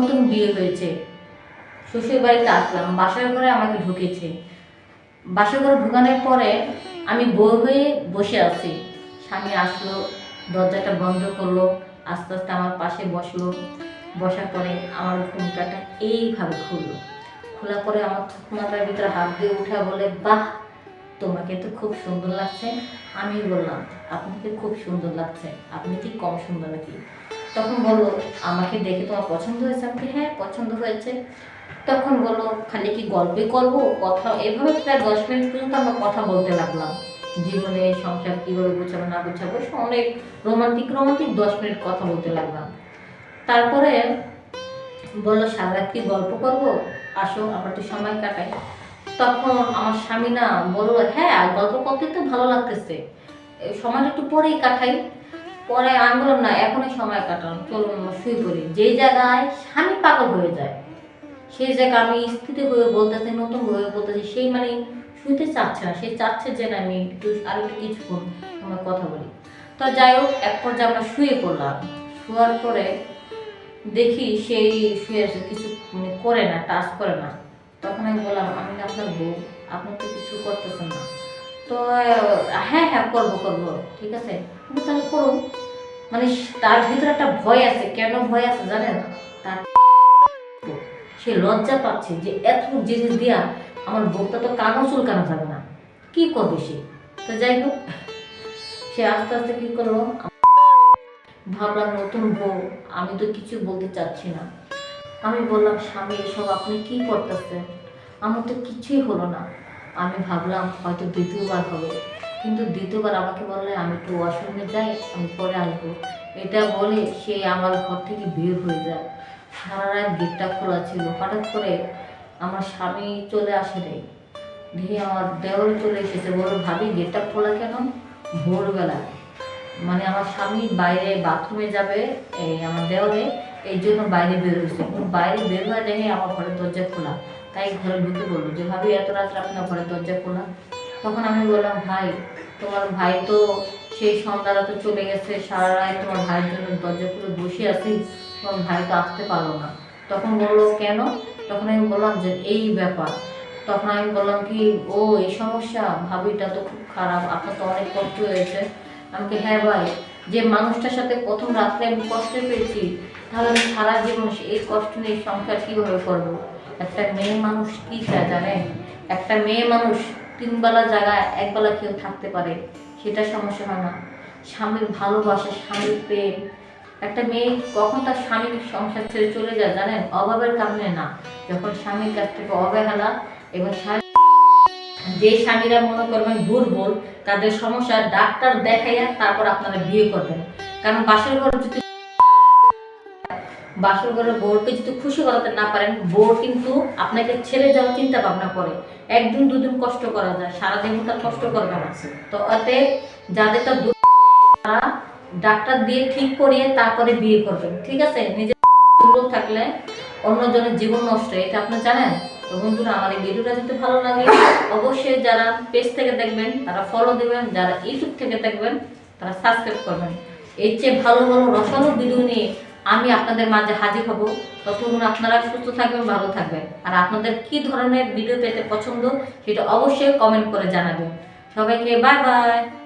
নতুন বিয়ে হয়েছে। শ্বশুর বাড়িতে আসলাম, বাসার ঘরে আমাকে ঢুকেছে। বাসার ঘরে ঢুকানোর পরে আমি বউ হয়ে বসে আছি। স্বামী আসলো, দরজাটা বন্ধ করল, আস্তে আস্তে আমার পাশে বসল। বসার পরে আমার ঘুমটাটা এইভাবে খুললো। খোলার পরে আমার থুকমাটার ভিতরে হাত দিয়ে উঠে বলে বাহ, তোমাকে তো খুব সুন্দর লাগছে। আমি বললাম, আপনাকে খুব সুন্দর লাগছে। আপনি কি কম সুন্দর নাকি? তখন বলল আমাকে দেখে তোমার পছন্দ হয়েছে? আমি বলি, হ্যাঁ পছন্দ হয়েছে। তখন বলল খালি কি গল্পে করব? কথা এভাবে প্রায় দশ মিনিট পর্যন্ত আমরা কথা বলতে লাগলাম। জীবনে সংসার কীভাবে গোছাবো না গোছাবো অনেক রোমান্টিক রোমান্টিক দশ মিনিট কথা বলতে লাগলাম। তারপরে বলল সারা কি গল্প করব? আসো আমরা একটু সময় কাটাই। তখন আমার স্বামী না বলল হ্যাঁ গল্প করতে তো ভালো লাগতেছে। সময়টা একটু পরেই কাটাই। পরে আমি বললাম, না, এখনই সময় কাটান চলুন শুয়ে পড়ি। যেই জায়গায় স্বামী পাগল হয়ে যায়, সেই জায়গায় আমি স্থিতি হয়ে বলতেছি, নতুন হয়ে বলতেছি, সেই মানে শুইতে চাচ্ছে না, সে চাচ্ছে যে, না, আমি একটু, আর একটু কিছুক্ষণ আমরা কথা বলি। তো যাই হোক, এক পর্যায়ে আমরা শুয়ে পড়লাম। শোয়ার পরে দেখি সেই শুয়ে আছে, কিছু মানে করে না, টাচ করে না। তখন আমি বললাম, আমি আপনার বউ, আপনি তো কিছু করতেছেন না। তো হ্যাঁ হ্যাঁ করব করব, ঠিক আছে। তাহলে করুন মানে তার ভিতরে একটা ভয় আছে। কেন ভয় আছে জানেন? তার সে লজ্জা পাচ্ছে যে এত জিনিস দিয়া আমার বউটা তো কাগজ চুলকানো যাবে না। কি করবে সে? তো যাই হোক, সে আস্তে আস্তে কি করল? ভাবলাম নতুন বউ, আমি তো কিছু বলতে চাচ্ছি না। আমি বললাম, স্বামী, এসব আপনি কি করতেছেন? আমার তো কিছুই হলো না। আমি ভাবলাম হয়তো দ্বিতীয়বার হবে। কিন্তু দ্বিতীয়বার আমাকে বললে আমি একটু ওয়াশরুমে যাই, আমি পরে আসব। এটা বলে সে আমার ঘর থেকে বের হয়ে যায়। সারা রাত গেটটা খোলা ছিল। হঠাৎ করে আমার স্বামী চলে আসে রে দিয়ে আমার দেওয়ার চলে এসেছে। বলো, ভাবি, গেটটা খোলা কেন? ভোরবেলা। মানে আমার স্বামী বাইরে বাথরুমে যাবে, এই আমার দেওয়ালে। এই জন্য বাইরে বের হয়েছে। বাইরে বের হয়ে দেখে আমার ঘরের দরজা খোলা। তাই ঘরে ঢুকে বলল, যে ভাবি, এত রাত্রে আপনার ঘরে দরজা খোলা? তখন আমি বললাম, ভাই, তোমার ভাই তো সেই সন্ধ্যারা তো চলে গেছে, সারা রাত তোমার ভাইয়ের জন্য দরজা খুলে বসে আছি, তোমার ভাই তো আসতে পারল না। তখন বলল, কেন? তখন আমি বললাম, যে এই ব্যাপার। তখন আমি বললাম কি, ও, এই সমস্যা, ভাবিটা তো খুব খারাপ, আপনার তো অনেক কষ্ট হয়েছে। আমাকে হ্যাঁ ভাই, যে মানুষটার সাথে প্রথম রাত্রে আমি কষ্ট পেয়েছি, তাহলে আমি সারা জীবন এই কষ্ট নিয়ে সংসার কীভাবে করব? একটা মেয়ে মানুষ কি চায় জানেন? একটা মেয়ে মানুষ তিনবেলা জায়গায় একবেলা কেউ থাকতে পারে, সেটা সমস্যা হয় না। স্বামীর ভালোবাসা, স্বামীর প্রেম। একটা মেয়ে কখন তার স্বামীর সংসার ছেড়ে চলে যায় জানেন? অভাবের কারণে না। যখন স্বামীর কাছ থেকে অবহেলা এবং যে স্বামীরা মনে করবেন দুর্বল, তাদের সমস্যা, ডাক্তার দেখাইয়া তারপর আপনারা বিয়ে করবেন। কারণ বাসের ঘর যদি বাসর ঘরের বউকে যদি খুশি করাতে না পারেন, বউ কিন্তু আপনাকে ছেড়ে যাওয়ার চিন্তা ভাবনা করে। একদিন দুদিন কষ্ট করা যায়, সারাদিন তার কষ্ট করবে না। তো অতএব যাদের তার তারা ডাক্তার দিয়ে ঠিক করিয়ে তারপরে বিয়ে করবেন, ঠিক আছে? নিজের দুর্বল থাকলে অন্যজনের জীবন নষ্ট, এটা আপনি জানেন? তো বন্ধুরা, আমার এই ভিডিওটা যদি ভালো লাগে, অবশ্যই যারা পেজ থেকে দেখবেন, তারা ফলো দেবেন, যারা ইউটিউব থেকে দেখবেন, তারা সাবস্ক্রাইব করবেন। এর চেয়ে ভালো ভালো রসালো ভিডিও নিয়ে আমি আপনাদের মাঝে হাজির হব। ততক্ষণ আপনারা সুস্থ থাকবেন, ভালো থাকবেন। আর আপনাদের কি ধরনের ভিডিও পেতে পছন্দ, সেটা অবশ্যই কমেন্ট করে জানাবেন। সবাইকে বাই বাই